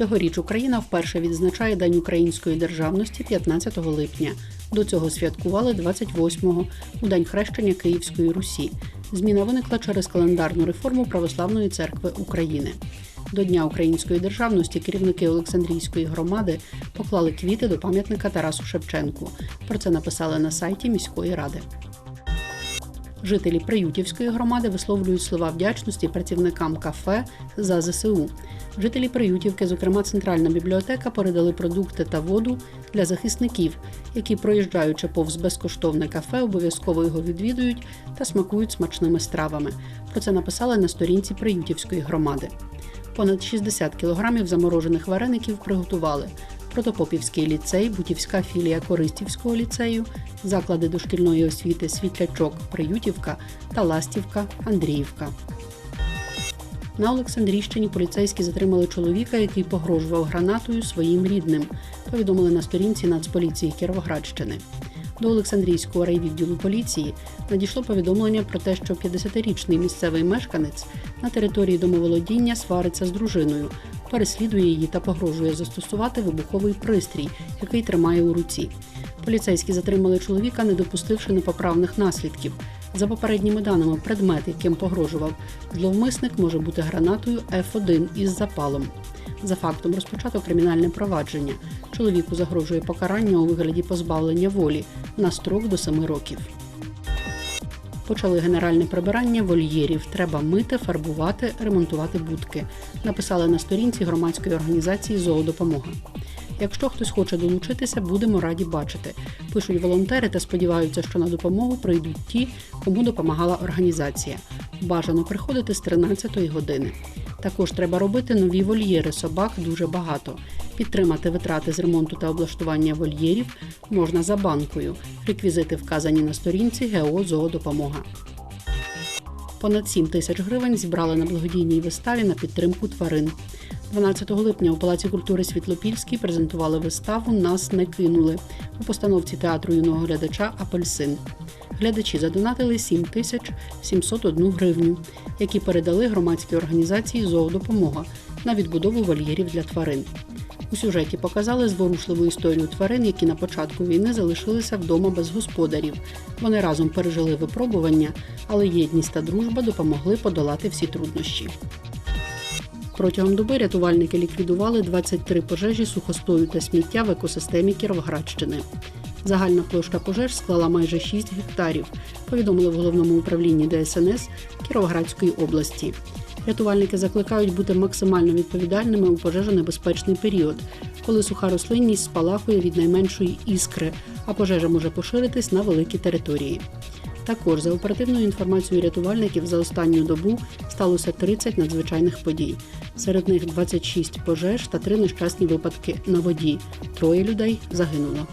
Цьогоріч Україна вперше відзначає День української державності 15 липня. До цього святкували 28-го у день хрещення Київської Русі. Зміна виникла через календарну реформу Православної церкви України. До Дня української державності керівники Олександрійської громади поклали квіти до пам'ятника Тарасу Шевченку. Про це написали на сайті міської ради. Жителі Приютівської громади висловлюють слова вдячності працівникам кафе за ЗСУ. Жителі Приютівки, зокрема Центральна бібліотека, передали продукти та воду для захисників, які, проїжджаючи повз безкоштовне кафе, обов'язково його відвідують та смакують смачними стравами. Про це написали на сторінці Приютівської громади. Понад 60 кілограмів заморожених вареників приготували. Протопопівський ліцей, Бутівська філія Користівського ліцею, заклади дошкільної освіти Світлячок, Приютівка та Ластівка, Андріївка. На Олександрійщині поліцейські затримали чоловіка, який погрожував гранатою своїм рідним. Повідомили на сторінці Нацполіції Кіровоградщини. До Олександрійського райвідділу поліції надійшло повідомлення про те, що 50-річний місцевий мешканець на території домоволодіння свариться з дружиною, переслідує її та погрожує застосувати вибуховий пристрій, який тримає у руці. Поліцейські затримали чоловіка, не допустивши непоправних наслідків. За попередніми даними, предмет, яким погрожував зловмисник, може бути гранатою F1 із запалом. За фактом розпочато кримінальне провадження. Чоловіку загрожує покарання у вигляді позбавлення волі на строк до 7 років. Почали генеральне прибирання вольєрів. Треба мити, фарбувати, ремонтувати будки. Написали на сторінці громадської організації Зоодопомога. Якщо хтось хоче долучитися, будемо раді бачити. Пишуть волонтери та сподіваються, що на допомогу прийдуть ті, кому допомагала організація. Бажано приходити з 13-ї години. Також треба робити нові вольєри собак дуже багато. Підтримати витрати з ремонту та облаштування вольєрів можна за банкою. Реквізити вказані на сторінці ГО «Зоодопомога». Понад 7 тисяч гривень зібрали на благодійній виставі на підтримку тварин. 12 липня у Палаці культури Світлопільський презентували виставу Нас не кинули у постановці театру юного глядача Апельсин. Глядачі задонатили 7 тисяч 701 гривню, які передали громадській організації Зоодопомога на відбудову вольєрів для тварин. У сюжеті показали зворушливу історію тварин, які на початку війни залишилися вдома без господарів. Вони разом пережили випробування, але єдність та дружба допомогли подолати всі труднощі. Протягом доби рятувальники ліквідували 23 пожежі сухостою та сміття в екосистемі Кіровоградщини. Загальна площа пожеж склала майже 6 гектарів, повідомили в головному управлінні ДСНС Кіровоградської області. Рятувальники закликають бути максимально відповідальними у пожежонебезпечний період, коли суха рослинність спалахує від найменшої іскри, а пожежа може поширитись на великі території. Також за оперативною інформацією рятувальників за останню добу сталося 30 надзвичайних подій. Серед них 26 пожеж та 3 нещасні випадки на воді. Троє людей загинуло.